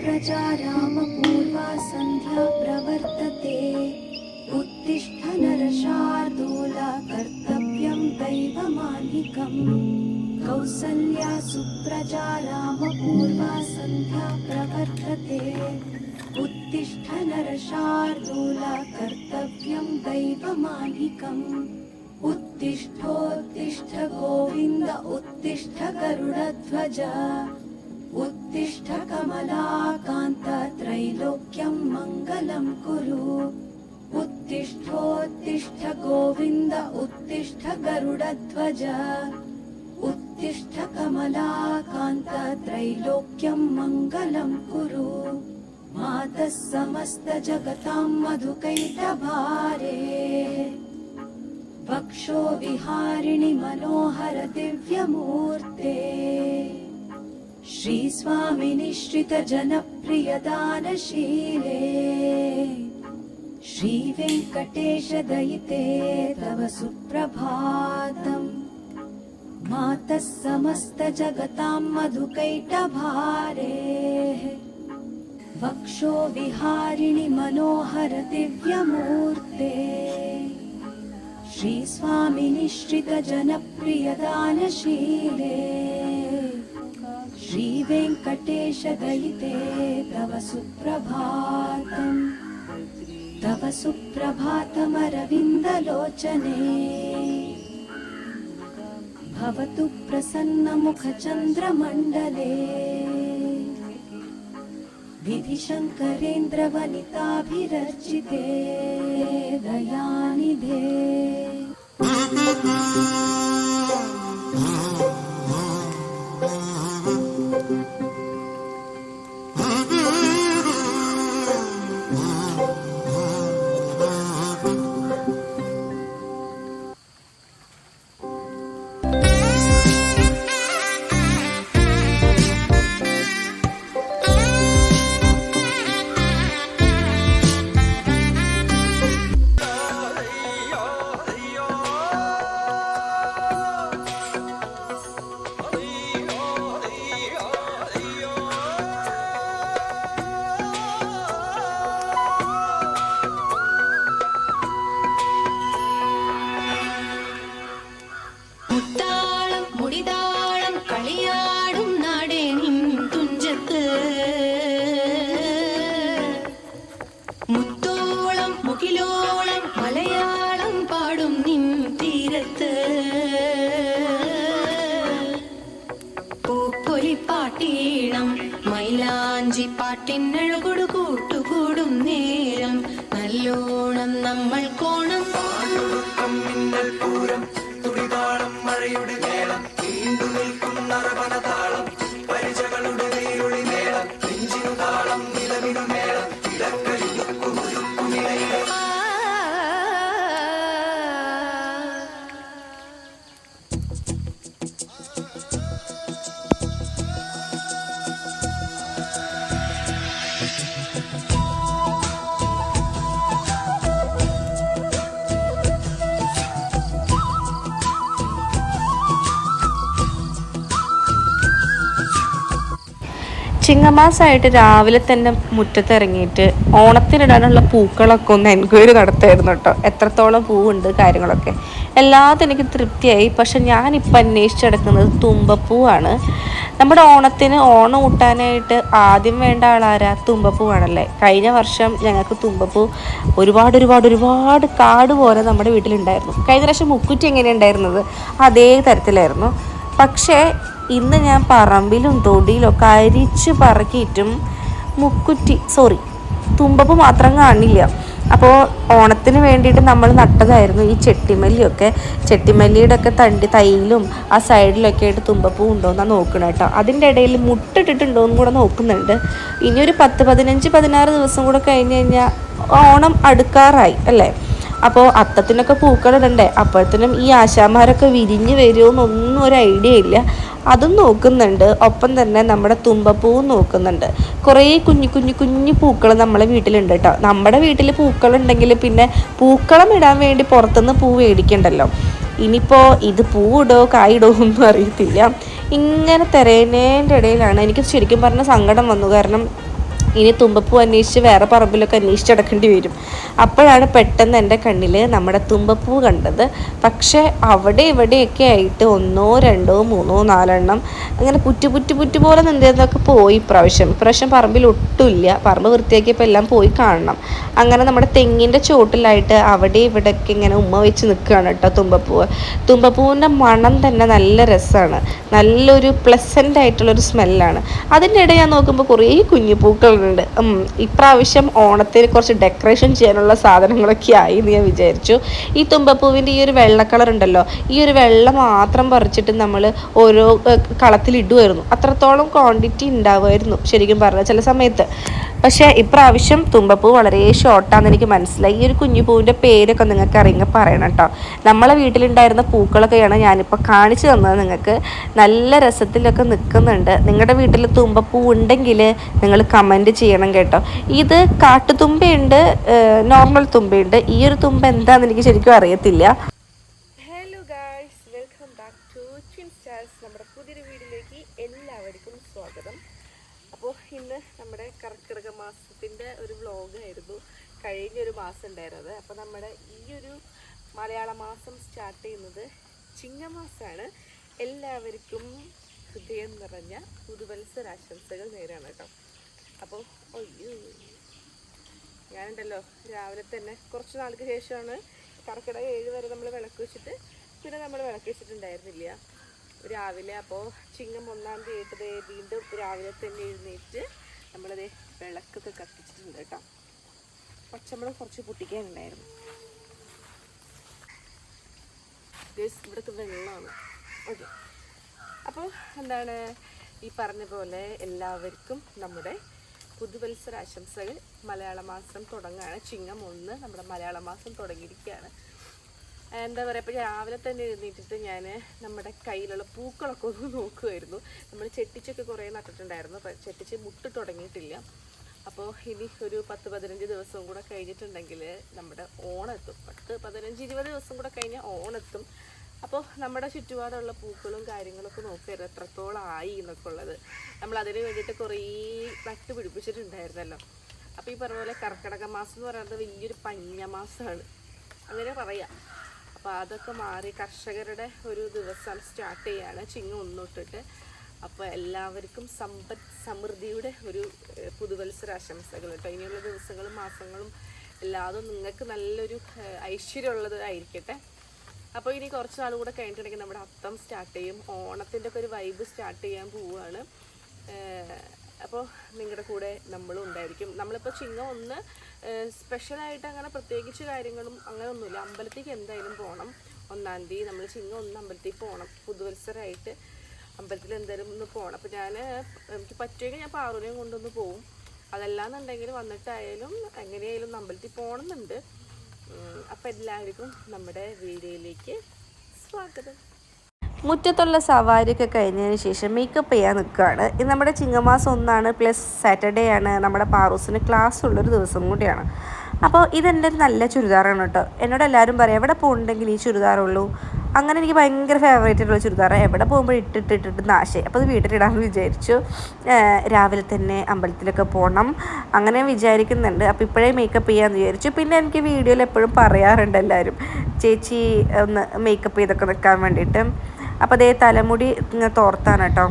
रामपूर्वा सन्ध्या प्रवर्तते उत्तिष्ठ नरशार्दूला कर्तव्यं दैवमान्निकम् कौसल्या सुप्रजा रामपूर्वा सन्ध्या प्रवर्तते उत्तिष्ठ नरशार्दूला कर्तव्यं दैवमान्निकम् उत्तिष्ठोत्तिष्ठ गोविन्द उत्तिष्ठ गरुडध्वज उत्तिष्ठ कमलाकान्त त्रैलोक्यं मङ्गलं कुरु। उत्तिष्ठोत्तिष्ठ गोविन्द उत्तिष्ठ गरुडध्वज उत्तिष्ठ कमलाकान्त त्रैलोक्यं मङ्गलं कुरु। मातः समस्तजगतां मधुकैटभारे। वक्षो विहारिणि मनोहर दिव्यमूर्ते श्रीस्वामिनि श्रितजनप्रियदानशीले श्रीवेङ्कटेशदयिते तव सुप्रभातम्। मातः समस्तजगतां मधुकैटभारे। वक्षो विहारिणि मनोहर दिव्यमूर्ते श्रीस्वामिनि श्रितजनप्रियदानशीले श्रीवेङ्कटेशदयिते तव सुप्रभातम्। तव सुप्रभातमरविन्दलोचने। भवतु प्रसन्नमुखचन्द्रमण्डले विधिशङ्करेन्द्रवनिताभिरचिते दयानिधे। mm-hmm. Mm-hmm. മൈലാഞ്ചി പാട്ടിനഴകൊടു ചിങ്ങമാസമായിട്ട് രാവിലെ തന്നെ മുറ്റത്തിറങ്ങിയിട്ട് ഓണത്തിനിടാനുള്ള പൂക്കളൊക്കെ ഒന്ന് എൻക്വയറി നടത്തായിരുന്നു കേട്ടോ. എത്രത്തോളം പൂവുണ്ട് കാര്യങ്ങളൊക്കെ. എല്ലാത്തും എനിക്ക് തൃപ്തിയായി. പക്ഷെ ഞാനിപ്പോൾ അന്വേഷിച്ചെടുക്കുന്നത് തുമ്പപ്പൂവാണ്. നമ്മുടെ ഓണത്തിന് ഓണം ഊട്ടാനായിട്ട് ആദ്യം വേണ്ട ആളാരാ? തുമ്പപ്പൂവാണല്ലേ. കഴിഞ്ഞ വർഷം ഞങ്ങൾക്ക് തുമ്പപ്പൂ ഒരുപാട് ഒരുപാട് ഒരുപാട് കാട് പോലെ നമ്മുടെ വീട്ടിലുണ്ടായിരുന്നു. കഴിഞ്ഞ പ്രാവശ്യം മുക്കുറ്റി എങ്ങനെയുണ്ടായിരുന്നത്? അതേ തരത്തിലായിരുന്നു. പക്ഷേ ഇന്ന് ഞാൻ പറമ്പിലും തൊടിയിലൊക്കെ അരിച്ച് പറക്കിയിട്ടും മുക്കുറ്റി സോറി തുമ്പപ്പ് മാത്രം കാണില്ല. അപ്പോൾ ഓണത്തിന് വേണ്ടിയിട്ട് നമ്മൾ നട്ടതായിരുന്നു ഈ ചെട്ടിമല്ലിയൊക്കെ. ചെട്ടിമല്ലിയുടെ ഒക്കെ തണ്ടി തൈയിലും ആ സൈഡിലൊക്കെ ആയിട്ട് തുമ്പപ്പൂ ഉണ്ടോയെന്നാണ് നോക്കണം കേട്ടോ. അതിന്റെ ഇടയിൽ മുട്ടിട്ടിട്ടുണ്ടോ എന്നും കൂടെ നോക്കുന്നുണ്ട്. ഇനി ഒരു പത്ത് പതിനഞ്ച് പതിനാറ് ദിവസം കൂടെ കഴിഞ്ഞ് കഴിഞ്ഞാൽ ഓണം അടുക്കാറായി അല്ലേ? അപ്പോൾ അത്തത്തിനൊക്കെ പൂക്കളിടണ്ടേ അപ്പോഴത്തേനും ഈ ആശാമാരൊക്കെ വിരിഞ്ഞ് വരുമോയെന്നൊന്നും ഒരു ഐഡിയ ഇല്ല. അതും നോക്കുന്നുണ്ട്. ഒപ്പം തന്നെ നമ്മുടെ തുമ്പപ്പൂവും നോക്കുന്നുണ്ട്. കുറേ കുഞ്ഞു കുഞ്ഞു കുഞ്ഞു പൂക്കൾ നമ്മളെ വീട്ടിലുണ്ട് കേട്ടോ നമ്മുടെ വീട്ടിൽ പൂക്കളുണ്ടെങ്കിൽ പിന്നെ പൂക്കളം ഇടാൻ വേണ്ടി പുറത്തുനിന്ന് പൂ മേടിക്കണ്ടല്ലോ. ഇനിയിപ്പോൾ ഇത് പൂവിടോ കായിടോ ഒന്നും അറിയത്തില്ല. ഇങ്ങനെ തിരയുന്നതിന്റെ ഇടയിലാണ് എനിക്ക് ശരിക്കും പറഞ്ഞ സങ്കടം വന്നു. കാരണം ഇനി തുമ്പപ്പൂ അന്വേഷിച്ച് വേറെ പറമ്പിലൊക്കെ അന്വേഷിച്ചടക്കേണ്ടി വരും. അപ്പോഴാണ് പെട്ടെന്ന് എന്റെ കണ്ണിൽ നമ്മുടെ തുമ്പപ്പൂ കണ്ടത്. പക്ഷേ അവിടെ ഇവിടെയൊക്കെ ആയിട്ട് ഒന്നോ രണ്ടോ മൂന്നോ നാലെണ്ണം അങ്ങനെ പുറ്റു പുറ്റു പുറ്റു പോലെ നിന്നിരുന്നൊക്കെ പോയി ഇപ്രാവശ്യം. ഇപ്രാവശ്യം പറമ്പിൽ ഒട്ടുമില്ല പറമ്പ് വൃത്തിയാക്കിയപ്പോൾ എല്ലാം പോയി കാണണം. അങ്ങനെ നമ്മുടെ തെങ്ങിന്റെ ചോട്ടിലായിട്ട് അവിടെ ഇവിടെയൊക്കെ ഇങ്ങനെ ഉമ്മ വെച്ച് നിൽക്കുകയാണ് കേട്ടോ തുമ്പപ്പൂവ്. തുമ്പപ്പൂവിന്റെ മണം തന്നെ നല്ല രസമാണ്. നല്ലൊരു പ്ലസന്റ് ആയിട്ടുള്ളൊരു സ്മെല്ലാണ് അതിന്റെ ഇടയിൽ ഞാൻ നോക്കുമ്പോൾ കുറേ കുഞ്ഞു പൂക്കളുണ്ട് ഉം, ഇപ്രാവശ്യം ഓണത്തിന് കുറച്ച് ഡെക്കറേഷൻ ചെയ്യാനുള്ള സാധനങ്ങളൊക്കെ ആയി എന്ന് ഞാൻ വിചാരിച്ചു. ഈ തുമ്പപ്പൂവിന്റെ ഈ ഒരു വെള്ള കളർ ഉണ്ടല്ലോ ഈ ഒരു വെള്ള മാത്രം പറിച്ചിട്ട് നമ്മൾ ഓരോ കളത്തിലിടുമായിരുന്നു അത്രത്തോളം ക്വാണ്ടിറ്റി ഉണ്ടാവുമായിരുന്നു ശരിക്കും പറഞ്ഞാൽ ചില സമയത്ത്. പക്ഷേ ഇപ്രാവശ്യം തുമ്പപ്പൂ വളരെ ഷോർട്ടാണെന്ന് എനിക്ക് മനസ്സിലായി. ഈ ഒരു കുഞ്ഞു പൂവിന്റെ പേരൊക്കെ നിങ്ങൾക്ക് അറിയുക പറയണം കേട്ടോ. നമ്മളെ വീട്ടിലുണ്ടായിരുന്ന പൂക്കളൊക്കെയാണ് ഞാനിപ്പോൾ കാണിച്ചു തന്നത് നിങ്ങൾക്ക്. നല്ല രസത്തിലൊക്കെ നിൽക്കുന്നുണ്ട്. നിങ്ങളുടെ വീട്ടിൽ തുമ്പപ്പൂ ഉണ്ടെങ്കിൽ നിങ്ങൾ കമന്റ് ചെയ്യണം കേട്ടോ. ഇത് കാട്ടുതുമ്പയുണ്ട് നോർമൽ തുമ്പയുണ്ട്. ഈ ഒരു തുമ്പ എന്താണെന്ന് എനിക്ക് ശരിക്കും അറിയത്തില്ല. Hello guys welcome back to twin നമ്മുടെ പുതിയൊരു വീഡിയോയിലേക്ക് എല്ലാവർക്കും സ്വാഗതം. അപ്പോൾ ഇന്ന് നമ്മുടെ കർക്കിടക മാസത്തിന്റെ ഒരു വ്ളോഗായിരുന്നു കഴിഞ്ഞൊരു മാസം ഉണ്ടായിരുന്നത്. അപ്പോൾ നമ്മുടെ ഈ ഒരു മലയാള മാസം സ്റ്റാർട്ട് ചെയ്യുന്നത് ചിങ്ങമാസമാണ് എല്ലാവർക്കും ഹൃദയം നിറഞ്ഞ പുതുവത്സരാശംസകൾ നേരാണ് കേട്ടോ. അപ്പോൾ അയ്യോ. ഞാനുണ്ടല്ലോ രാവിലെ തന്നെ കുറച്ച് നാൾക്ക് ശേഷമാണ് കർക്കിടക ഏഴ് വരെ നമ്മൾ വിളക്ക് വെച്ചിട്ട് പിന്നെ നമ്മൾ വിളക്ക് വെച്ചിട്ടുണ്ടായിരുന്നില്ല. രാവിലെ അപ്പോൾ ചിങ്ങം ഒന്നാം തീയതി ദേ വീണ്ടും രാവിലെ തന്നെ എഴുന്നേറ്റ് നമ്മളത് വിളക്കൊക്കെ കത്തിച്ചിട്ടുണ്ട് കേട്ടോ. പച്ചമുളക് കുറച്ച് പൊട്ടിക്കാനുണ്ടായിരുന്നു. ഇവിടുത്തെ വെള്ളമാണ്. ഓക്കെ അപ്പോൾ എന്താണ് ഈ പറഞ്ഞ പോലെ എല്ലാവർക്കും നമ്മുടെ പുതുവത്സരാശംസകൾ മലയാള മാസം തുടങ്ങുകയാണ് ചിങ്ങം ഒന്ന് നമ്മുടെ മലയാള മാസം തുടങ്ങിയിരിക്കുകയാണ്. എന്താ പറയുക ഇപ്പോൾ രാവിലെ തന്നെ എഴുന്നേറ്റിട്ട് ഞാൻ നമ്മുടെ കയ്യിലുള്ള പൂക്കളൊക്കെ ഒന്ന് നോക്കുമായിരുന്നു നമ്മൾ ചെട്ടിച്ചൊക്കെ കുറേ നട്ടിട്ടുണ്ടായിരുന്നു. ചെട്ടിച്ച് മുട്ട് തുടങ്ങിയിട്ടില്ല. അപ്പോൾ ഇനി ഒരു പത്ത് പതിനഞ്ച് ദിവസവും കൂടെ കഴിഞ്ഞിട്ടുണ്ടെങ്കിൽ നമ്മുടെ ഓണെത്തും. പത്ത് പതിനഞ്ച് ഇരുപത് ദിവസം കൂടെ കഴിഞ്ഞാൽ ഓണെത്തും. അപ്പോൾ നമ്മുടെ ചുറ്റുപാടുള്ള പൂക്കളും കാര്യങ്ങളൊക്കെ നോക്കരുത് എത്രത്തോളം ആയി എന്നൊക്കെ ഉള്ളത്. നമ്മൾ അതിന് വേണ്ടിയിട്ട് കുറേ നട്ട് പിടിപ്പിച്ചിട്ടുണ്ടായിരുന്നല്ലോ. അപ്പോൾ ഈ പറഞ്ഞ പോലെ കർക്കിടക മാസം എന്ന് പറയുന്നത് വലിയൊരു പഞ്ഞമാസമാണ്. അങ്ങനെ പറയാം. അപ്പോൾ അതൊക്കെ മാറി കർഷകരുടെ ഒരു ദിവസം സ്റ്റാർട്ട് ചെയ്യാണ് ചിങ്ങ ഒന്നിട്ടിട്ട്. അപ്പോൾ എല്ലാവർക്കും സമ്പദ് സമൃദ്ധിയുടെ ഒരു പുതുവത്സര ആശംസകൾ കേട്ടോ ഇനിയുള്ള ദിവസങ്ങളും മാസങ്ങളും എല്ലാതും നിങ്ങൾക്ക് നല്ലൊരു ഐശ്വര്യമുള്ളത് ആയിരിക്കട്ടെ. അപ്പോൾ ഇനി കുറച്ച് നാൾ കൂടെ കഴിഞ്ഞിട്ടുണ്ടെങ്കിൽ നമ്മുടെ അത്തം സ്റ്റാർട്ട് ചെയ്യും. ഓണത്തിന്റെ ഒക്കെ ഒരു വൈബ് സ്റ്റാർട്ട് ചെയ്യാൻ പോവുകയാണ്. അപ്പോൾ നിങ്ങളുടെ കൂടെ നമ്മളും ഉണ്ടായിരിക്കും. നമ്മളിപ്പോൾ ചിങ്ങം ഒന്ന് സ്പെഷ്യലായിട്ട് അങ്ങനെ പ്രത്യേകിച്ച് കാര്യങ്ങളും അങ്ങനെ ഒന്നുമില്ല. അമ്പലത്തേക്ക് എന്തായാലും പോകണം ഒന്നാം തീയതി നമ്മൾ ചിങ്ങം ഒന്ന് അമ്പലത്തിൽ പോകണം പുതുവത്സരമായിട്ട് അമ്പലത്തിൽ എന്തായാലും ഒന്ന് പോകണം അപ്പോൾ ഞാൻ എനിക്ക് പറ്റുമെങ്കിൽ ഞാൻ പാറൂനെയും കൊണ്ടൊന്ന് പോവും. അതല്ലാന്നുണ്ടെങ്കിൽ വന്നിട്ടായാലും എങ്ങനെയായാലും അമ്പലത്തിൽ പോകണമെന്നുണ്ട്. അപ്പം എല്ലാവർക്കും നമ്മുടെ വീഡിയോയിലേക്ക് സ്വാഗതം. മുറ്റത്തുള്ള സവാരിയൊക്കെ കഴിഞ്ഞതിന് ശേഷം മേക്കപ്പ് ചെയ്യാൻ നിൽക്കുകയാണ്. ഇത് നമ്മുടെ ചിങ്ങമാസം ഒന്നാണ് പ്ലസ് സാറ്റർഡേ ആണ്. നമ്മുടെ പാറൂസിന് ക്ലാസ് ഉള്ളൊരു ദിവസം കൂടിയാണ്. അപ്പോൾ ഇതെന്റെ ഒരു നല്ല ചുരിദാറാണ് കേട്ടോ. എന്നോട് എല്ലാവരും പറയാം എവിടെ പോകുന്നുണ്ടെങ്കിൽ ഈ ചുരിദാറുള്ളൂ? അങ്ങനെ എനിക്ക് ഭയങ്കര ഫേവറേറ്റ് ആയിട്ടുള്ള ചുരിദാർ എവിടെ പോകുമ്പോൾ ഇട്ടിട്ട് ഇട്ടിട്ട് നാശമായി അപ്പോൾ അത് വീട്ടിലിടാമെന്ന് വിചാരിച്ചു. രാവിലെ തന്നെ അമ്പലത്തിലൊക്കെ പോകണം അങ്ങനെ വിചാരിക്കുന്നുണ്ട്. അപ്പോൾ ഇപ്പോഴേ മേക്കപ്പ് ചെയ്യാമെന്ന് വിചാരിച്ചു. പിന്നെ എനിക്ക് വീഡിയോയിൽ എപ്പോഴും പറയാറുണ്ട് എല്ലാവരും ചേച്ചി ഒന്ന് മേക്കപ്പ് ചെയ്തൊക്കെ നിൽക്കാൻ വേണ്ടിയിട്ട്. അപ്പോൾ അതേ തലമുടി തോർത്താണ് കേട്ടോ.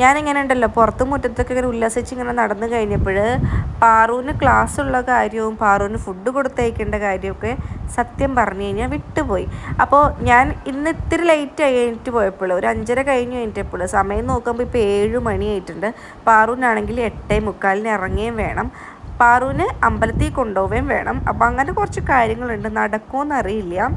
ഞാനിങ്ങനെ ഉണ്ടല്ലോ പുറത്ത് മുറ്റത്തൊക്കെ ഇങ്ങനെ ഉല്ലസിച്ച് ഇങ്ങനെ നടന്നു കഴിഞ്ഞപ്പോൾ പാറുവിന് ക്ലാസ് ഉള്ള കാര്യവും പാറുവിന് ഫുഡ് കൊടുത്തയക്കേണ്ട കാര്യമൊക്കെ സത്യം പറഞ്ഞു കഴിഞ്ഞാൽ വിട്ടുപോയി. അപ്പോൾ ഞാൻ ഇന്ന് ഇത്തിരി ലേറ്റ് ആയി കഴിഞ്ഞിട്ട് പോയപ്പോൾ ഒരു അഞ്ചര കഴിഞ്ഞ് കഴിഞ്ഞപ്പോൾ സമയം നോക്കുമ്പോൾ ഇപ്പോൾ ഏഴ് മണിയായിട്ടുണ്ട് പാറുവിനാണെങ്കിൽ എട്ടേ മുക്കാലിന് ഇറങ്ങുകയും വേണം. പാറുവിന് അമ്പലത്തിൽ കൊണ്ടുപോവുകയും വേണം. അപ്പോൾ അങ്ങനെ കുറച്ച് കാര്യങ്ങളുണ്ട് നടക്കുമോ അറിയില്ല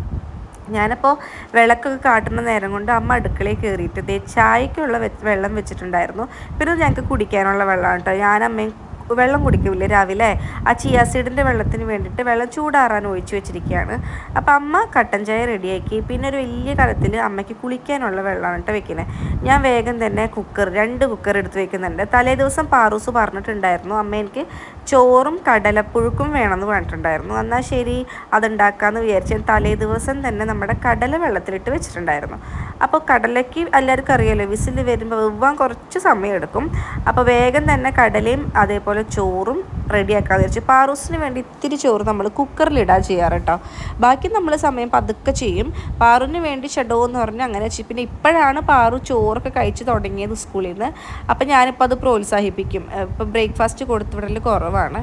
ഞാനപ്പോൾ വിളക്കൊക്കെ കാട്ടുന്ന നേരം കൊണ്ട് അമ്മ അടുക്കളയിൽ കയറിയിട്ട് ദേ ചായക്കുള്ള വെള്ളം വെച്ചിട്ടുണ്ടായിരുന്നു. പിന്നെ ഞങ്ങൾക്ക് കുടിക്കാനുള്ള വെള്ളമാണ് കേട്ടോ ഞാൻ അമ്മയും വെള്ളം കുടിക്കില്ലേ രാവിലെ? ആ ചിയാസീഡിന്റെ വെള്ളത്തിന് വേണ്ടിയിട്ട് വെള്ളം ചൂടാറാൻ ഒഴിച്ചു വെച്ചിരിക്കുകയാണ് അപ്പോൾ അമ്മ കട്ടൻ ചായ റെഡിയാക്കി. പിന്നെ ഒരു വലിയ കലത്തിൽ അമ്മയ്ക്ക് കുളിക്കാനുള്ള വെള്ളമാണ് കേട്ടോ വെക്കുന്നത് ഞാൻ വേഗം തന്നെ കുക്കർ രണ്ട് കുക്കർ എടുത്ത് വെക്കുന്നുണ്ട്. തലേ ദിവസം പാറൂസ് പറഞ്ഞിട്ടുണ്ടായിരുന്നു. അമ്മ എനിക്ക് ചോറും കടലപ്പുഴുക്കും വേണമെന്ന് പറഞ്ഞിട്ടുണ്ടായിരുന്നു. എന്നാൽ ശരി അതുണ്ടാക്കാമെന്ന് വിചാരിച്ച് തലേ ദിവസം തന്നെ നമ്മുടെ കടല വെള്ളത്തിലിട്ട് വെച്ചിട്ടുണ്ടായിരുന്നു. അപ്പോൾ കടലയ്ക്ക് എല്ലാവർക്കും അറിയാമല്ലോ വിസിൽ വരുമ്പോൾ വെവ്വാൻ കുറച്ച് സമയം എടുക്കും. അപ്പോൾ വേഗം തന്നെ കടലയും അതേപോലെ ചോറും റെഡിയാക്കാതെ വിചാരിച്ചു പാറൂസിന് വേണ്ടി ഇത്തിരി ചോറ് നമ്മൾ കുക്കറിലിടാൻ ചെയ്യാറ് കേട്ടോ ബാക്കി നമ്മൾ സമയം പതുക്കെ ചെയ്യും. പാറുവിന് വേണ്ടി ഷെഡോ എന്ന് പറഞ്ഞ് അങ്ങനെ ചെയ്യും. പിന്നെ ഇപ്പോഴാണ് പാറു ചോറൊക്കെ കഴിച്ച് തുടങ്ങിയത് സ്കൂളിൽ നിന്ന്. അപ്പം ഞാനിപ്പോൾ അത് പ്രോത്സാഹിപ്പിക്കും. ഇപ്പം ബ്രേക്ക്ഫാസ്റ്റ് കൊടുത്തുവിടൽ കുറവാണ്.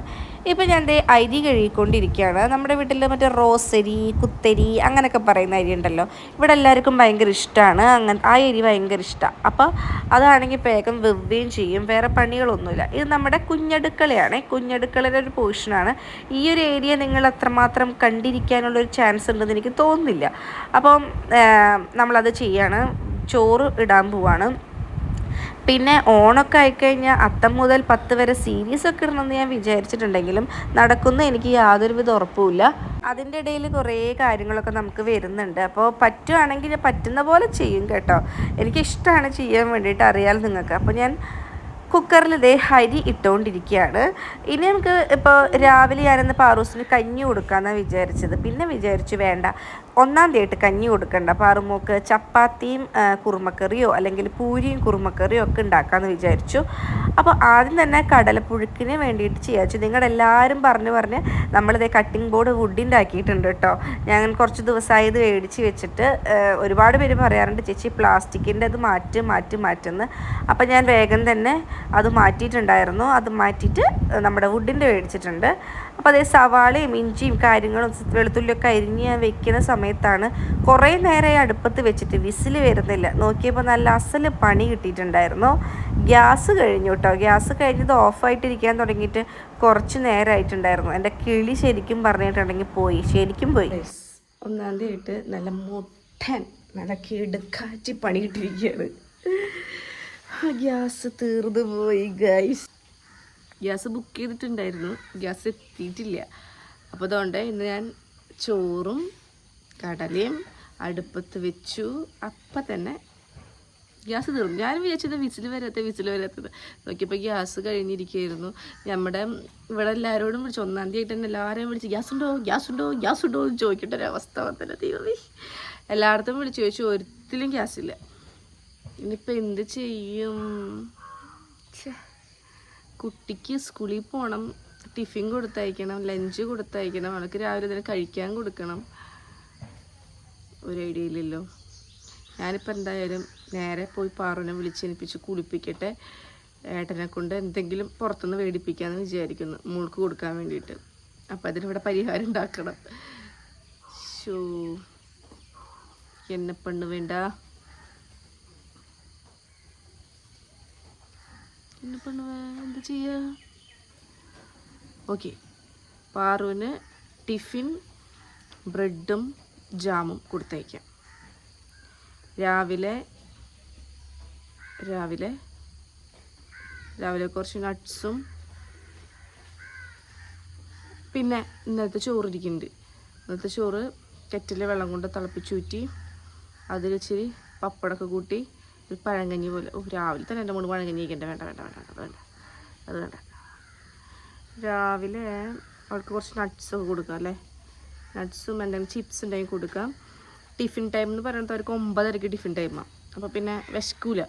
ഇപ്പം ഞാൻ ദേ അരി കഴുകിക്കൊണ്ടിരിക്കുകയാണ്. നമ്മുടെ വീട്ടിൽ മറ്റേ റോസരി കുത്തരി അങ്ങനെയൊക്കെ പറയുന്ന അരി ഉണ്ടല്ലോ. ഇവിടെ എല്ലാവർക്കും ഭയങ്കര ഇഷ്ടമാണ് അങ്ങനെ ആ അരി ഭയങ്കര ഇഷ്ടമാണ് അപ്പോൾ അതാണെങ്കിൽ വേഗം വെവ്വേം ചെയ്യും. വേറെ പണികളൊന്നുമില്ല. ഇത് നമ്മുടെ കുഞ്ഞടുക്കളയാണ്. കുഞ്ഞടുക്കളയുടെ ഒരു പോർഷനാണ് ഈ ഒരു ഏരിയ നിങ്ങൾ അത്രമാത്രം കണ്ടിരിക്കാനുള്ള ഒരു ചാൻസ് ഉണ്ടെന്ന് എനിക്ക് തോന്നുന്നില്ല. അപ്പം നമ്മളത് ചെയ്യാണ്. ചോറ് ഇടാൻ പോവാണ്. പിന്നെ ഓണൊക്കെ ആയിക്കഴിഞ്ഞാൽ അത്തം മുതൽ പത്ത് വരെ സീരീസ് ഒക്കെ ഇടണമെന്ന് ഞാൻ വിചാരിച്ചിട്ടുണ്ടെങ്കിലും നടക്കുന്ന. എനിക്ക് യാതൊരുവിധ ഉറപ്പുമില്ല. അതിന്റെ ഇടയിൽ കുറേ കാര്യങ്ങളൊക്കെ നമുക്ക് വരുന്നുണ്ട്. അപ്പോൾ പറ്റുവാണെങ്കിൽ പറ്റുന്ന പോലെ ചെയ്യും കേട്ടോ. എനിക്കിഷ്ടമാണ് ചെയ്യാൻ വേണ്ടിയിട്ട് അറിയാലോ നിങ്ങൾക്ക്. അപ്പോൾ ഞാൻ കുക്കറിൽ ഇതേ ഹരി ഇട്ടുകൊണ്ടിരിക്കുകയാണ്. ഇനി നമുക്ക് ഇപ്പോൾ രാവിലെ ഞാനിന്ന് പാറൂസിന് കഞ്ഞി കൊടുക്കാമെന്നാണ് വിചാരിച്ചത്. പിന്നെ വിചാരിച്ചു വേണ്ട. ഒന്നാം തീയതി കഞ്ഞി കൊടുക്കണ്ട. അറുമൂക്ക് ചപ്പാത്തിയും കുറുമക്കറിയോ അല്ലെങ്കിൽ പൂരിയും കുറുമക്കറിയോ ഒക്കെ ഉണ്ടാക്കാമെന്ന് വിചാരിച്ചു. അപ്പോൾ ആദ്യം തന്നെ കടലപ്പുഴുക്കിന് വേണ്ടിയിട്ട് ചെയ്യാച്ചു നിങ്ങളെല്ലാവരും പറഞ്ഞു പറഞ്ഞ് നമ്മളിത് കട്ടിംഗ് ബോർഡ് വുഡിന്റെ ആക്കിയിട്ടുണ്ട് കേട്ടോ ഞാൻ കുറച്ച് ദിവസമായി ഇത് മേടിച്ച് വെച്ചിട്ട് ഒരുപാട് പേര് പറയാറുണ്ട് ചേച്ചി പ്ലാസ്റ്റിക്കിന്റെ അത് മാറ്റി മാറ്റി മാറ്റുന്നു. അപ്പോൾ ഞാൻ വേഗം തന്നെ അത് മാറ്റിയിട്ടുണ്ടായിരുന്നു. അത് മാറ്റിയിട്ട് നമ്മുടെ വുഡിന്റെ മേടിച്ചിട്ടുണ്ട് അപ്പോൾ അതേ സവാളയും ഇഞ്ചിയും കാര്യങ്ങളും വെളുത്തുള്ളിയൊക്കെ അരിഞ്ഞ് വെക്കുന്ന സമയത്താണ് കുറേ നേരമായി അടുപ്പത്ത് വെച്ചിട്ട് വിസിൽ വരുന്നില്ല. നോക്കിയപ്പോൾ നല്ല അസൽ പണി കിട്ടിയിട്ടുണ്ടായിരുന്നു. ഗ്യാസ് കഴിഞ്ഞു കേട്ടോ ഗ്യാസ് കഴിഞ്ഞത് ഓഫായിട്ടിരിക്കാൻ തുടങ്ങിയിട്ട് കുറച്ച് നേരമായിട്ടുണ്ടായിരുന്നു എന്റെ കിളി ശരിക്കും പറഞ്ഞിട്ടുണ്ടെങ്കിൽ പോയി. ശരിക്കും പോയി. ഒന്നാം തീയതി നല്ല മുട്ടൻ നല്ല കിടുക്കാച്ചി പണി കിട്ടിയിരിക്കുകയാണ്. ഗ്യാസ് തീർന്നു പോയി ഗൈസ് ഗ്യാസ് ബുക്ക് ചെയ്തിട്ടുണ്ടായിരുന്നു. ഗ്യാസ് എത്തിയിട്ടില്ല. അപ്പോൾ അതുകൊണ്ട് ഇന്ന് ഞാൻ ചോറും കടലയും അടുപ്പത്ത് വെച്ചു. അപ്പം തന്നെ ഗ്യാസ് തീർന്നു. ഞാൻ വിചാരിച്ചത് വിസിൽ വരാത്ത വിസിൽ വരാത്തത്. നോക്കിയപ്പോൾ ഗ്യാസ് കഴിഞ്ഞിരിക്കുകയായിരുന്നു. നമ്മുടെ ഇവിടെ എല്ലാവരോടും വിളിച്ചു. ഒന്നാം തീയതി ആയിട്ട് തന്നെ എല്ലാവരെയും വിളിച്ച് ഗ്യാസ് ഉണ്ടോ? ഗ്യാസ് ഉണ്ടോ? ഗ്യാസ് ഉണ്ടോ? എന്ന് ചോദിക്കേണ്ട ഒരു അവസ്ഥ വന്നില്ല. ദൈവമേ. എല്ലായിടത്തും വിളിച്ചു ചോദിച്ചു. ഒരിക്കലും ഗ്യാസ് ഇല്ല. ഇനിയിപ്പോൾ എന്ത് ചെയ്യും. കുട്ടിക്ക് സ്കൂളിൽ പോകണം ടിഫിൻ കൊടുത്തയക്കണം ലഞ്ച് കൊടുത്തയക്കണം അവൾക്ക് രാവിലെ തന്നെ കഴിക്കാൻ കൊടുക്കണം. ഒരു ഐഡിയ ഇല്ലല്ലോ. ഞാനിപ്പോൾ എന്തായാലും നേരെ പോയി പാറുവിനെ വിളിച്ചെനിപ്പിച്ച് കുളിപ്പിക്കട്ടെ. ഏട്ടനെ കൊണ്ട് എന്തെങ്കിലും പുറത്തുനിന്ന് മേടിപ്പിക്കാമെന്ന് വിചാരിക്കുന്നു മോൾക്ക് കൊടുക്കാൻ വേണ്ടിയിട്ട്. അപ്പം അതിനിവിടെ പരിഹാരം ഉണ്ടാക്കണം. ഷോ എന്നെ പെണ്ണ് വേണ്ട. എന്നെ പെണ്ണുവേ എന്ത് ചെയ്യുക ഓക്കെ. പാറുവിന് ടിഫിൻ ബ്രെഡും ജാമും കൊടുത്തയക്കാം. രാവിലെ രാവിലെ രാവിലെ കുറച്ച് നട്ട്സും പിന്നെ ഇന്നത്തെ ചോറിരിക്കുന്നുണ്ട്. ഇന്നത്തെ ചോറ് കെറ്റിൽ വെള്ളം കൊണ്ട് തിളപ്പിച്ചൂറ്റി അതിൽ ഇച്ചിരി പപ്പടമൊക്കെ കൂട്ടി ഒരു പഴങ്കഞ്ഞി പോലെ. ഓ രാവിലെ തന്നെ എന്റെ മോൾ പഴങ്കഞ്ഞി കഴിക്കണ്ട. വേണ്ട വേണ്ട വേണ്ട വേണ്ട വേണ്ട. അത് വേണ്ട. രാവിലെ അവൾക്ക് കുറച്ച് നട്ട്സൊക്കെ കൊടുക്കാം അല്ലേ? നട്ട്സും എന്തെങ്കിലും ചിപ്സ് ഉണ്ടെങ്കിൽ കൊടുക്കാം. ടിഫിൻ ടൈം എന്ന് പറയുന്നത് അവർക്ക് ഒമ്പതരക്ക് ടിഫിൻ ടൈമാണ് അപ്പോൾ പിന്നെ വിശക്കൂല.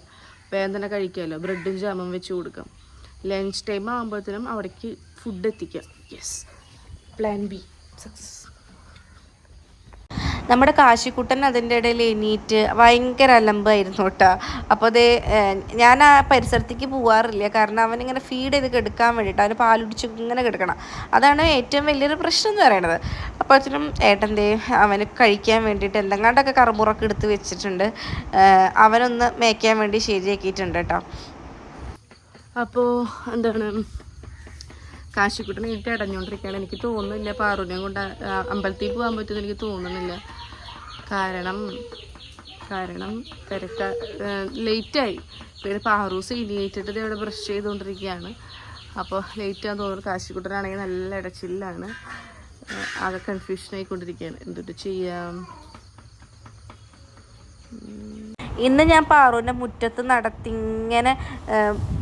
വേഗം തന്നെ കഴിക്കാമല്ലോ ബ്രെഡും ജാമും വെച്ച് കൊടുക്കാം. ലഞ്ച് ടൈം ആകുമ്പോഴത്തേനും അവിടേക്ക് ഫുഡ് എത്തിക്കാം. യെസ് പ്ലാൻ ബി സക്സസ് നമ്മുടെ കാശിക്കുട്ടൻ അതിന്റെ ഇടയിൽ എണീറ്റ് ഭയങ്കര അലമ്പായിരുന്നു കേട്ടോ. അപ്പോൾ അത് ഞാൻ ആ പരിസരത്തേക്ക് പോവാറില്ല. കാരണം അവനിങ്ങനെ ഫീഡ് ചെയ്ത് കിടക്കാൻ വേണ്ടിയിട്ട് അവന് പാലുടിച്ച് ഇങ്ങനെ കിടക്കണം. അതാണ് ഏറ്റവും വലിയൊരു പ്രശ്നം എന്ന് പറയുന്നത് അപ്പോഴത്തേനും ഏട്ടന്റെ അവന് കഴിക്കാൻ വേണ്ടിയിട്ട് എന്തെങ്ങാണ്ടൊക്കെ കറുമുറൊക്കെ എടുത്ത് വെച്ചിട്ടുണ്ട്. അവനൊന്ന് മേയ്ക്കാൻ വേണ്ടി ശരിയാക്കിയിട്ടുണ്ട് കേട്ടോ. അപ്പോൾ എന്താണ്? കാശിക്കുട്ടൻ എനിക്ക് അടഞ്ഞുകൊണ്ടിരിക്കുകയാണ്. എനിക്ക് തോന്നുന്നില്ല പാറുവിനെ കൊണ്ട് അമ്പലത്തിൽ പോകാൻ പറ്റുമെന്ന് എനിക്ക് തോന്നുന്നില്ല. കാരണം കാരണം തിരക്ക ലേറ്റായി പിന്നെ പാറൂസ് ഇനിയേറ്റിട്ട് ഇത് ഇവിടെ ബ്രഷ് ചെയ്തുകൊണ്ടിരിക്കുകയാണ്. അപ്പോൾ ലേറ്റ് ആണെന്ന് തോന്നുന്നു. കാശിക്കുട്ടനാണെങ്കിൽ നല്ല ഇടച്ചില്ലാണ്. ആകെ കൺഫ്യൂഷൻ ആയിക്കൊണ്ടിരിക്കുകയാണ്. എന്തിട്ട് ചെയ്യാം? ഇന്ന് ഞാൻ പാറുവിന്റെ മുറ്റത്ത് നടത്തി ഇങ്ങനെ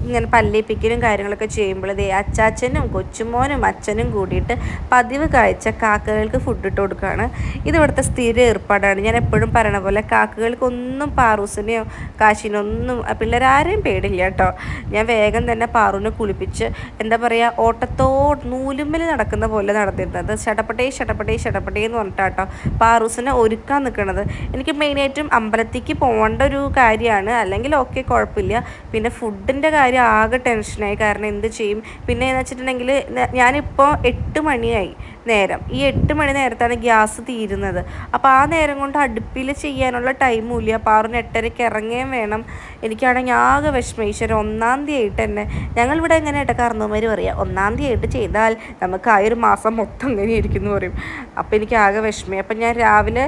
ഇങ്ങനെ പല്ലിപ്പിക്കലും കാര്യങ്ങളൊക്കെ ചെയ്യുമ്പോഴേ അച്ചാച്ചനും കൊച്ചുമോനും അച്ഛനും കൂടിയിട്ട് പതിവ് കാഴ്ച കാക്കകൾക്ക് ഫുഡ് ഇട്ട് കൊടുക്കുകയാണ്. ഇത് ഇവിടുത്തെ സ്ഥിര ഏർപ്പാടാണ്. ഞാൻ എപ്പോഴും പറയണ പോലെ കാക്കകൾക്കൊന്നും പാറൂസിനെയോ കാശിനോ ഒന്നും പിള്ളേരാരെയും പേടില്ല കേട്ടോ. ഞാൻ വേഗം തന്നെ പാറുവിനെ കുളിപ്പിച്ച് എന്താ പറയുക ഓട്ടത്തോ നൂലുമ്മൽ നടക്കുന്ന പോലെ നടന്നിരുന്നത്. ഷടപ്പട്ടേ ഷടപ്പട്ടേ ഷടപ്പട്ടേ എന്ന് പറഞ്ഞിട്ടാട്ടോ പാറൂസിനെ ഒരുക്കാൻ നിൽക്കുന്നത് എനിക്ക് മെയിനായിട്ടും അമ്പലത്തേക്ക് പോകേണ്ട ഒരു കാര്യമാണ്. അല്ലെങ്കിൽ ഓക്കെ കുഴപ്പമില്ല. പിന്നെ ഫുഡിന്റെ കാര്യം ആകെ ടെൻഷനായി കാരണം എന്ത് ചെയ്യും? പിന്നെ എന്ന് വെച്ചിട്ടുണ്ടെങ്കിൽ ഞാനിപ്പോൾ എട്ട് മണിയായി. നേരം. ഈ എട്ട് മണി നേരത്താണ് ഗ്യാസ് തീരുന്നത്. അപ്പോൾ ആ നേരം കൊണ്ട് അടുപ്പിൽ ചെയ്യാനുള്ള ടൈമും ഇല്ല. പാറിന് എട്ടരയ്ക്ക് ഇറങ്ങുകയും വേണം. എനിക്കാണെങ്കിൽ ആകെ വിഷമീശ്വരം ഒന്നാം തീയതി ആയിട്ട് തന്നെ ഞങ്ങളിവിടെ എങ്ങനെ ഏട്ടാ കറന്നുമാർ പറയാം? ഒന്നാം തീയതി ആയിട്ട് ചെയ്താൽ നമുക്ക് ആ ഒരു മാസം മൊത്തം ഇങ്ങനെ ഇരിക്കുന്നു പറയും. അപ്പോൾ എനിക്ക് ആകെ വിഷമം. അപ്പം ഞാൻ രാവിലെ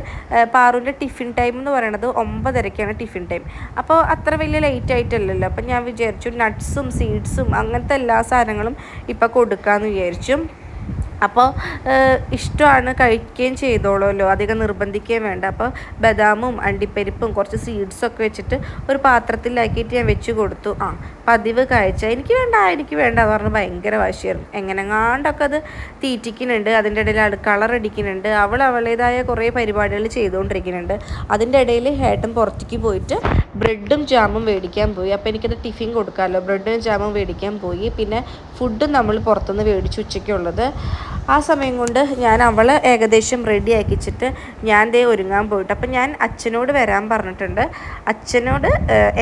പാറുവിന്റെ ടിഫിൻ ടൈം എന്ന് പറയണത് ഒമ്പതരയ്ക്കാണ് ടിഫിൻ ടൈം അപ്പോൾ അത്ര വലിയ ലേറ്റ് ആയിട്ടല്ലല്ലോ. അപ്പം ഞാൻ വിചാരിച്ചു നട്ട്സും സീഡ്സും അങ്ങനത്തെ എല്ലാ സാധനങ്ങളും ഇപ്പം കൊടുക്കാമെന്ന് വിചാരിച്ചു. അപ്പോൾ ഇഷ്ടമാണ് കഴിക്കുകയും ചെയ്തോളുമല്ലോ അധികം നിർബന്ധിക്കുകയും വേണ്ട. അപ്പോൾ ബദാമും അണ്ടിപ്പരിപ്പും കുറച്ച് സീഡ്സൊക്കെ വെച്ചിട്ട് ഒരു പാത്രത്തിലാക്കിയിട്ട് ഞാൻ വെച്ച് കൊടുത്തു. ആ പതിവ് കാഴ്ച. എനിക്ക് വേണ്ട എനിക്ക് വേണ്ട എന്ന് പറഞ്ഞ് ഭയങ്കര വാശിയായിരുന്നു. എങ്ങനെങ്ങാണ്ടൊക്കെ അത് തീറ്റിക്കുന്നുണ്ട്. അതിന്റെ ഇടയിൽ കളർ അടിക്കുന്നുണ്ട്. അവൾ അവളേതായ കുറേ പരിപാടികൾ ചെയ്തുകൊണ്ടിരിക്കുന്നുണ്ട്. അതിന്റെ ഇടയിൽ ഹേട്ടൻ പുറത്തേക്ക് പോയിട്ട് ബ്രെഡും ജാമും മേടിക്കാൻ പോയി. അപ്പോൾ എനിക്കത് ടിഫിൻ കൊടുക്കാമല്ലോ. ബ്രെഡും ജാമും മേടിക്കാൻ പോയി. പിന്നെ ഫുഡും നമ്മൾ പുറത്തുനിന്ന് മേടിച്ച് ഉച്ചയ്ക്കുള്ളത് ആ സമയം കൊണ്ട് ഞാൻ അവളെ ഏകദേശം റെഡി ആക്കിച്ചിട്ട് ഞാൻ ദേ ഒരുങ്ങാൻ പോയിട്ട് അപ്പം ഞാൻ അച്ഛനോട് വരാൻ പറഞ്ഞിട്ടുണ്ട്. അച്ഛനോട്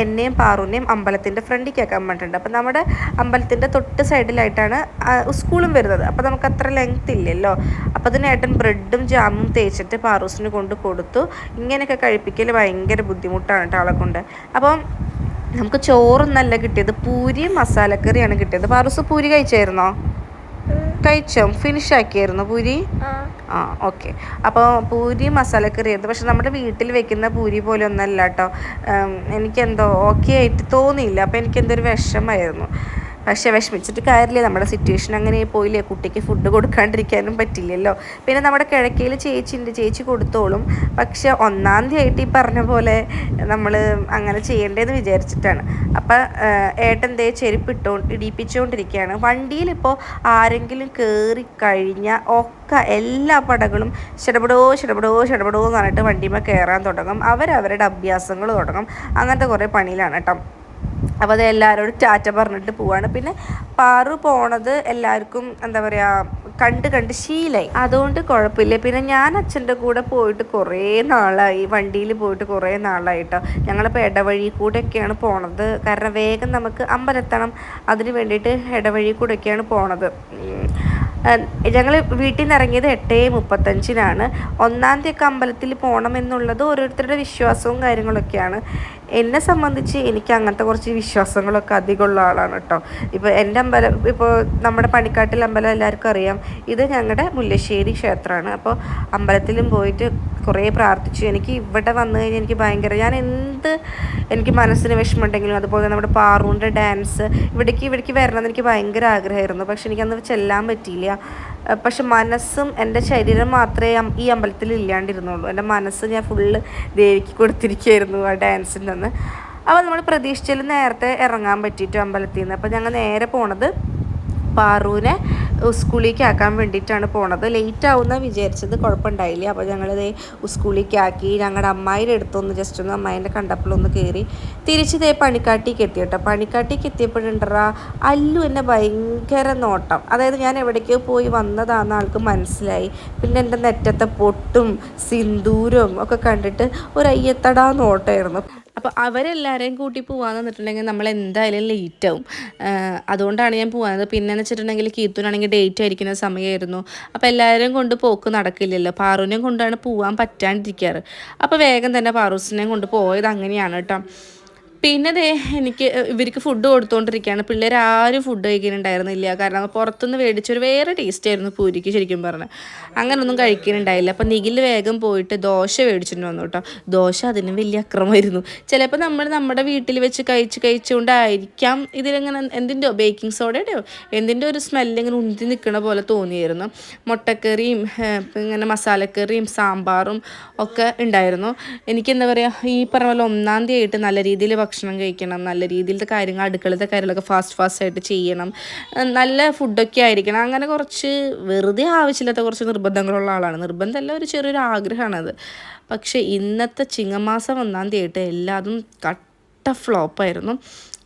എന്നെയും പാറുവിനെയും അമ്പലത്തിന്റെ ഫ്രണ്ടിലേക്ക് ആക്കാൻ പറഞ്ഞിട്ടുണ്ട്. അപ്പം നമ്മുടെ അമ്പലത്തിന്റെ തൊട്ട് സൈഡിലായിട്ടാണ് സ്കൂളും വരുന്നത്. അപ്പോൾ നമുക്ക് അത്ര ലെങ്ത് ഇല്ലല്ലോ. അപ്പോൾ അതിന് ഏട്ടൻ ബ്രെഡും ജാമും തേച്ചിട്ട് പാറൂസിന് കൊണ്ട് കൊടുത്തു. ഇങ്ങനെയൊക്കെ കഴിപ്പിക്കൽ ഭയങ്കര ബുദ്ധിമുട്ടാണ് കേട്ടോ ആളെ കൊണ്ട്. അപ്പം നമുക്ക് ചോറൊന്നല്ല കിട്ടിയത് പൂരിയും മസാലക്കറിയാണ് കിട്ടിയത്. പാറൂസ് പൂരി കഴിച്ചായിരുന്നോ? കഴിച്ചോ? ഫിനിഷ് ആക്കിയായിരുന്നു പൂരി? ആ. ഓക്കെ അപ്പോൾ പൂരി മസാലക്കറി ആയിരുന്നു. പക്ഷെ നമ്മുടെ വീട്ടിൽ വെക്കുന്ന പൂരി പോലെ ഒന്നല്ല കേട്ടോ. എനിക്കെന്തോ ഓക്കെ ആയിട്ട് തോന്നിയില്ല. അപ്പോൾ എനിക്കെന്തോ ഒരു വിഷമായിരുന്നു. പക്ഷേ വിഷമിച്ചിട്ട് കാര്യമില്ല. നമ്മുടെ സിറ്റുവേഷൻ അങ്ങനെ പോയില്ലേ? കുട്ടിക്ക് ഫുഡ് കൊടുക്കാണ്ടിരിക്കാനും പറ്റില്ലല്ലോ. പിന്നെ നമ്മുടെ കിഴക്കയിൽ ചേച്ചിന്റെ ചേച്ചി കൊടുത്തോളും. പക്ഷെ ഒന്നാം തീയതി ആയിട്ട് ഈ പറഞ്ഞ പോലെ നമ്മൾ അങ്ങനെ ചെയ്യേണ്ടതെന്ന് വിചാരിച്ചിട്ടാണ്. അപ്പം ഏട്ടൻ ദേ ചെരുപ്പിട്ടോ ഇടിപ്പിച്ചുകൊണ്ടിരിക്കുകയാണ് വണ്ടിയിലിപ്പോൾ ആരെങ്കിലും കയറി കഴിഞ്ഞാൽ ഒക്കെ എല്ലാ പടകളും ഷടപടോ ഷടപടോ ഷടപടോ എന്ന് പറഞ്ഞിട്ട് വണ്ടിയുമ്പോൾ കയറാൻ തുടങ്ങും. അവരവരുടെ അഭ്യാസങ്ങൾ തുടങ്ങും. അങ്ങനത്തെ കുറേ പണിയിലാണ് കേട്ടോ അപ്പോൾ അത് എല്ലാവരോടും ടാറ്റ പറഞ്ഞിട്ട് പോവാണ്. പിന്നെ പാറു പോണത് എല്ലാവർക്കും എന്താ പറയുക കണ്ട് കണ്ട് ശീലായി. അതുകൊണ്ട് കുഴപ്പമില്ല പിന്നെ ഞാൻ അച്ഛന്റെ കൂടെ പോയിട്ട് കുറേ നാളായി. വണ്ടിയിൽ പോയിട്ട് കുറേ നാളായിട്ടോ ഞങ്ങളിപ്പോൾ ഇടവഴി കൂടെയൊക്കെയാണ് പോണത്. കാരണം വേഗം നമുക്ക് അമ്പലത്തണം. അതിന് വേണ്ടിയിട്ട് ഇടവഴി കൂടെയൊക്കെയാണ് പോണത്. ഞങ്ങൾ വീട്ടിൽ നിന്ന് ഇറങ്ങിയത് എട്ട് മുപ്പത്തഞ്ചിനാണ്. ഒന്നാം തീയതി ഒക്കെ അമ്പലത്തിൽ പോകണമെന്നുള്ളത് ഓരോരുത്തരുടെ വിശ്വാസവും കാര്യങ്ങളൊക്കെയാണ്. എന്നെ സംബന്ധിച്ച് എനിക്ക് അങ്ങനത്തെ കുറച്ച് വിശ്വാസങ്ങളൊക്കെ അധികമുള്ള ആളാണ് കേട്ടോ. ഇപ്പോൾ എന്റെ അമ്പലം ഇപ്പോൾ നമ്മുടെ പണിക്കാട്ടിൽ അമ്പലം എല്ലാവർക്കും അറിയാം. ഇത് ഞങ്ങളുടെ മുല്ലശ്ശേരി ക്ഷേത്രമാണ്. അപ്പോൾ അമ്പലത്തിലും പോയിട്ട് കുറേ പ്രാർത്ഥിച്ചു. എനിക്ക് ഇവിടെ വന്നു കഴിഞ്ഞാൽ എനിക്ക് ഭയങ്കര ഞാൻ എന്ത് എനിക്ക് മനസ്സിന് വിഷമമുണ്ടെങ്കിലും അതുപോലെ നമ്മുടെ പാറൂന്റെ ഡാൻസ് ഇവിടേക്ക് ഇവിടേക്ക് വരണമെന്ന് എനിക്ക് ഭയങ്കര ആഗ്രഹമായിരുന്നു. പക്ഷെ എനിക്കന്ന് ചെല്ലാൻ പറ്റിയില്ല. പക്ഷെ മനസ്സും എന്റെ ശരീരം മാത്രമേ ഈ അമ്പലത്തിൽ ഇല്ലാണ്ടിരുന്നുള്ളൂ. എന്റെ മനസ്സ് ഞാൻ ഫുള്ള് ദേവിക്ക് കൊടുത്തിരിക്കുകയായിരുന്നു ആ ഡാൻസിൽ നിന്ന്. അപ്പോൾ നമ്മൾ പ്രതീക്ഷിച്ചതിൽ നേരത്തെ ഇറങ്ങാൻ പറ്റിയിട്ട് അമ്പലത്തിൽ നിന്ന്. അപ്പോൾ ഞങ്ങൾ നേരെ പോണത് പാറുവിനെ സ്കൂളിലേക്ക് ആക്കാൻ വേണ്ടിയിട്ടാണ് പോണത്. ലേറ്റ് ആവുന്ന വിചാരിച്ചത്. കുഴപ്പമുണ്ടായില്ല അപ്പോൾ ഞങ്ങളിത് സ്കൂളിലേക്ക് ആക്കി ഞങ്ങളുടെ അമ്മായിയുടെ അടുത്തൊന്ന് ജസ്റ്റ് ഒന്ന് അമ്മായിന്റെ കണ്ടപ്പോഴൊന്ന് കയറി തിരിച്ച് ഇതേ പണിക്കാട്ടിക്ക് എത്തി കേട്ടോ പണിക്കാട്ടിക്ക് എത്തിയപ്പോഴുണ്ടറാ അല്ലു എന്നെ ഭയങ്കര നോട്ടം. അതായത് ഞാൻ എവിടേക്കോ പോയി വന്നതാണെന്ന് ആൾക്ക് മനസ്സിലായി. പിന്നെ എന്റെ നെറ്റത്തെ പൊട്ടും സിന്ദൂരവും ഒക്കെ കണ്ടിട്ട് ഒരു അയ്യത്തടാ നോട്ടമായിരുന്നു അപ്പോൾ അവരെല്ലാവരെയും കൂട്ടി പോകാമെന്ന് വന്നിട്ടുണ്ടെങ്കിൽ നമ്മൾ എന്തായാലും ലേറ്റ് ആവും. അതുകൊണ്ടാണ് ഞാൻ പോകുന്നത് പിന്നെ എന്ന് വെച്ചിട്ടുണ്ടെങ്കിൽ കീർത്തുനാണെങ്കിൽ ഡേറ്റ് ആയിരിക്കുന്ന സമയമായിരുന്നു അപ്പോൾ എല്ലാവരെയും കൊണ്ട് പോക്ക് നടക്കില്ലല്ലോ. പാറുവിനെയും കൊണ്ടാണ് പോകാൻ പറ്റാണ്ടിരിക്കാറ്. അപ്പോൾ വേഗം തന്നെ പാറൂസിനെയും കൊണ്ട് പോയത് അങ്ങനെയാണ് കേട്ടോ. പിന്നെ ദേ എനിക്ക് ഇവർക്ക് ഫുഡ് കൊടുത്തുകൊണ്ടിരിക്കുകയാണ് പിള്ളേർ ആരും ഫുഡ് കഴിക്കുന്നുണ്ടായിരുന്നില്ല. കാരണം പുറത്തുനിന്ന് മേടിച്ചൊരു വേറെ ടേസ്റ്റ് ആയിരുന്നു പൂരിക്ക് ശരിക്കും പറഞ്ഞാൽ അങ്ങനൊന്നും കഴിക്കുന്നുണ്ടായില്ല. അപ്പം നിഖിൽ വേഗം പോയിട്ട് ദോശ മേടിച്ചിട്ട് വന്നു കേട്ടോ. ദോശ അതിന് വലിയ അക്രമമായിരുന്നു. ചിലപ്പോൾ നമ്മൾ നമ്മുടെ വീട്ടിൽ വെച്ച് കഴിച്ച് കഴിച്ചുകൊണ്ടായിരിക്കാം ഇതിലിങ്ങനെ എന്തിന്റെയോ ബേക്കിംഗ് സോഡയുടെയോ എന്തിന്റെ ഒരു സ്മെല്ല് ഇങ്ങനെ ഉന്തി നിൽക്കണ പോലെ തോന്നിയായിരുന്നു. മുട്ടക്കറിയും ഇങ്ങനെ മസാലക്കറിയും സാമ്പാറും ഒക്കെ ഉണ്ടായിരുന്നു. എനിക്ക് എന്താ പറയുക ഈ പറഞ്ഞ പോലെ ഒന്നാം തീയതി ആയിട്ട് നല്ല രീതിയിൽ ഭക്ഷണം കഴിക്കണം നല്ല രീതിയിലത്തെ കാര്യങ്ങൾ അടുക്കളത്തെ കാര്യങ്ങളൊക്കെ ഫാസ്റ്റ് ഫാസ്റ്റ് ആയിട്ട് ചെയ്യണം നല്ല ഫുഡൊക്കെ ആയിരിക്കണം. അങ്ങനെ കുറച്ച് വെറുതെ ആവശ്യമില്ലാത്ത കുറച്ച് നിർബന്ധങ്ങളുള്ള ആളാണ്. നിർബന്ധമല്ല ഒരു ചെറിയൊരു ആഗ്രഹമാണത് പക്ഷേ ഇന്നത്തെ ചിങ്ങമാസം ഒന്നാം തീയതി എല്ലാതും കട്ട ഫ്ലോപ്പായിരുന്നു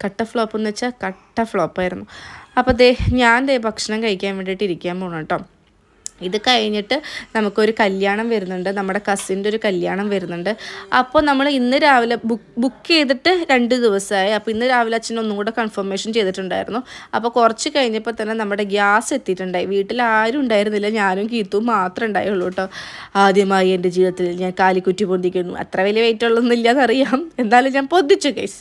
കട്ട ഫ്ലോപ്പ് എന്ന് വെച്ചാൽ കട്ട ഫ്ലോപ്പായിരുന്നു അപ്പോൾ ദേ ഞാൻ ദേ ഭക്ഷണം കഴിക്കാൻ വേണ്ടിയിട്ട് ഇരിക്കാൻ പോകണം കേട്ടോ ഇത് കഴിഞ്ഞിട്ട് നമുക്കൊരു കല്യാണം വരുന്നുണ്ട്. നമ്മുടെ കസിന്റെ ഒരു കല്യാണം വരുന്നുണ്ട്. അപ്പോൾ നമ്മൾ ഇന്ന് രാവിലെ ബുക്ക് ബുക്ക് ചെയ്തിട്ട് രണ്ട് ദിവസമായി. അപ്പോൾ ഇന്ന് രാവിലെ അച്ഛൻ ഒന്നും കൂടെ കൺഫർമേഷൻ ചെയ്തിട്ടുണ്ടായിരുന്നു. അപ്പോൾ കുറച്ച് കഴിഞ്ഞപ്പോൾ തന്നെ നമ്മുടെ ഗ്യാസ് എത്തിയിട്ടുണ്ടായി. വീട്ടിൽ ആരും ഉണ്ടായിരുന്നില്ല. ഞാനും കീത്തും മാത്രമേ ഉണ്ടായുള്ളൂ കേട്ടോ. ആദ്യമായി എന്റെ ജീവിതത്തിൽ ഞാൻ കാലിക്കുറ്റി പൊന്തിക്കുന്നു. അത്ര വലിയ വെയിറ്റ് ഉള്ളതൊന്നുമില്ല എന്നറിയാം എന്നാലും ഞാൻ പൊന്തിച്ചു കേസ്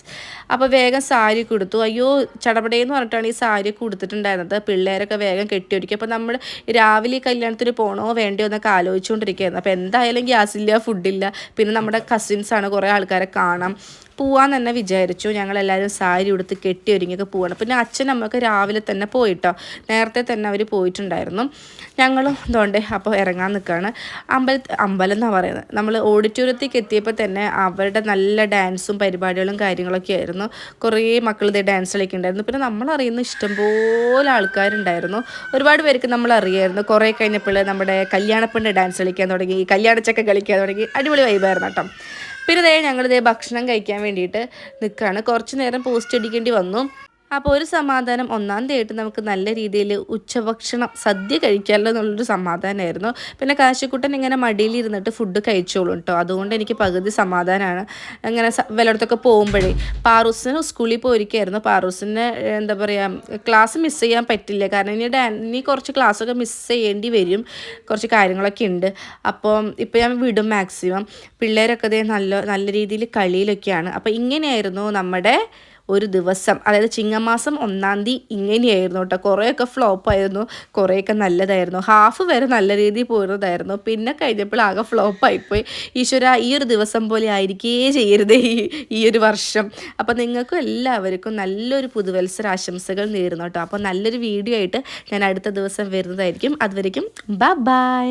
അപ്പോൾ വേഗം സാരി കൊടുത്തു. അയ്യോ ചടപടയെന്ന് പറഞ്ഞിട്ടാണ് ഈ സാരി കൊടുത്തിട്ടുണ്ടായിരുന്നത്. പിള്ളേരൊക്കെ വേഗം കെട്ടിയൊരുക്കി. അപ്പോൾ നമ്മൾ രാവിലെ കല്യാണത്തിന് പോകണോ വേണ്ടയോ എന്നൊക്കെ ആലോചിച്ചുകൊണ്ടിരിക്കുകയായിരുന്നു. അപ്പോൾ എന്തായാലും ഗ്യാസ് ഇല്ല. ഫുഡില്ല പിന്നെ നമ്മുടെ കസിൻസാണ് കുറേ ആൾക്കാരെ കാണാം. പോവാൻ തന്നെ വിചാരിച്ചു. ഞങ്ങളെല്ലാവരും സാരി ഉടുത്ത് കെട്ടി ഒരുങ്ങിയൊക്കെ പോവാണ്. പിന്നെ അച്ഛൻ അമ്മയൊക്കെ രാവിലെ തന്നെ പോയിട്ടോ? നേരത്തെ തന്നെ അവർ പോയിട്ടുണ്ടായിരുന്നു. ഞങ്ങളും ഇതുകൊണ്ട് അപ്പോൾ ഇറങ്ങാൻ നിൽക്കുകയാണ് അമ്പല അമ്പലം എന്നാണ് പറയുന്നത് നമ്മൾ ഓഡിറ്റോറിയത്തേക്ക് എത്തിയപ്പോൾ തന്നെ അവരുടെ നല്ല ഡാൻസും പരിപാടികളും കാര്യങ്ങളൊക്കെ ആയിരുന്നു. കുറേ മക്കൾ ഇതേ ഡാൻസ് കളിക്കുന്നുണ്ടായിരുന്നു പിന്നെ നമ്മളറിയുന്ന ഇഷ്ടംപോലെ ആൾക്കാരുണ്ടായിരുന്നു. ഒരുപാട് പേർക്ക് നമ്മൾ അറിയായിരുന്നു കുറേ കഴിഞ്ഞപ്പോൾ നമ്മുടെ കല്യാണപ്പെണ്ണ് ഡാൻസ് കളിക്കാൻ തുടങ്ങി. കല്യാണച്ചക്ക കളിക്കാൻ തുടങ്ങി. അടിപൊളി വൈബായിരുന്നു കേട്ടോ. പിന്നെ ദേ ഞങ്ങളിതേ ഭക്ഷണം കഴിക്കാൻ വേണ്ടിയിട്ട് നിൽക്കുകയാണ് കുറച്ച് നേരം പോസ്റ്റ് അടിക്കേണ്ടി വന്നു. അപ്പോൾ ഒരു സമാധാനം ഒന്നാം തീയതി നമുക്ക് നല്ല രീതിയിൽ ഉച്ചഭക്ഷണം സദ്യ കഴിക്കാമല്ലോ എന്നുള്ളൊരു സമാധാനമായിരുന്നു പിന്നെ കാശിക്കുട്ടൻ ഇങ്ങനെ മടിയിലിരുന്നിട്ട് ഫുഡ് കഴിച്ചോളൂ കേട്ടോ അതുകൊണ്ട് എനിക്ക് പകുതി സമാധാനമാണ് അങ്ങനെ വല്ലയിടത്തൊക്കെ പോകുമ്പോഴേ പാറൂസിന് സ്കൂളിൽ പോയിരിക്കുകയായിരുന്നു പാറൂസിന് എന്താ പറയുക ക്ലാസ് മിസ് ചെയ്യാൻ പറ്റില്ല. കാരണം ഇനി ഡാൻ ഇനി കുറച്ച് ക്ലാസ്സൊക്കെ മിസ് ചെയ്യേണ്ടി വരും. കുറച്ച് കാര്യങ്ങളൊക്കെ ഉണ്ട്. അപ്പോൾ ഇപ്പോൾ ഞാൻ വിടും മാക്സിമം പിള്ളേരൊക്കെ നല്ല നല്ല രീതിയിൽ കളിയിലൊക്കെയാണ്. അപ്പോൾ ഇങ്ങനെയായിരുന്നു നമ്മുടെ ഒരു ദിവസം അതായത് ചിങ്ങമാസം ഒന്നാം തീയതി ഇങ്ങനെയായിരുന്നു കേട്ടോ. കുറേയൊക്കെ ഫ്ലോപ്പായിരുന്നു കുറേയൊക്കെ നല്ലതായിരുന്നു. ഹാഫ് വരെ നല്ല രീതിയിൽ പോയിരുന്നതായിരുന്നു പിന്നെ കഴിഞ്ഞപ്പോൾ ആകെ ഫ്ലോപ്പായിപ്പോയി ഈശ്വര ഈ ഒരു ദിവസം പോലെ ആയിരിക്കേ ചെയ്യരുതേ ഈ ഈ ഒരു വർഷം. അപ്പോൾ നിങ്ങൾക്കും എല്ലാവർക്കും നല്ലൊരു പുതുവത്സര ആശംസകൾ നേരുന്നു കേട്ടോ. അപ്പോൾ നല്ലൊരു വീഡിയോ ആയിട്ട് ഞാൻ അടുത്ത ദിവസം വരുന്നതായിരിക്കും. അതുവരെയും ബൈ